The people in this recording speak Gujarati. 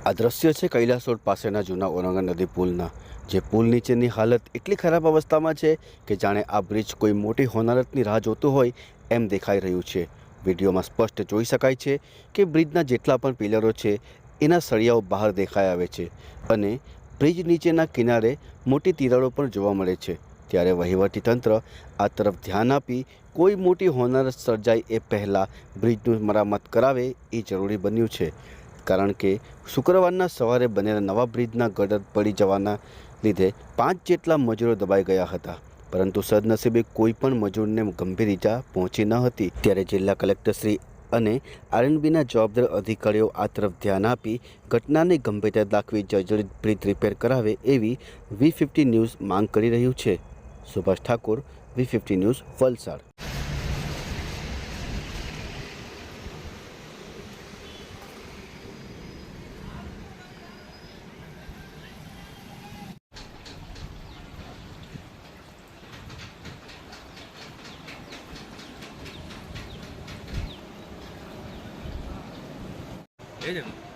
આ દ્રશ્ય છે કૈલાસોડ પાસેના જૂના ઓરંગા નદી પુલના, જે પુલ નીચેની હાલત એટલી ખરાબ અવસ્થામાં છે કે જાણે આ બ્રિજ કોઈ મોટી હોનારતની રાહ જોતું હોય એમ દેખાઈ રહ્યું છે. વિડીયોમાં સ્પષ્ટ જોઈ શકાય છે કે બ્રિજના જેટલા પણ પિલરો છે, એના સળિયાઓ બહાર દેખાઈ આવે છે અને બ્રિજ નીચેના કિનારે મોટી તિરાડો પણ જોવા મળે છે. ત્યારે વહીવટી તંત્ર આ તરફ ધ્યાન આપી કોઈ મોટી હોનારત સર્જાય એ પહેલાં બ્રિજનું મરામત કરાવે એ જરૂરી બન્યું છે. કારણ કે શુક્રવારના સવારે બનેલા નવા બ્રિજના ગટર પડી જવાના લીધે પાંચ જેટલા મજૂરો દબાઈ ગયા હતા. પરંતુ સદનસીબે કોઈ પણ મજૂરને ગંભીર ઈજા પહોંચી ન હતી. ત્યારે જિલ્લા કલેક્ટરશ્રી અને આરએનબીના જવાબદાર અધિકારીઓ આ તરફ ધ્યાન આપી ઘટનાને ગંભીરતા દાખવી જર્જરિત બ્રિજ રિપેર કરાવે એવી વી ફિફ્ટી ન્યૂઝ માંગ કરી રહ્યું છે. Subhash Thakor, V fifty news Valsad. એ જ ને?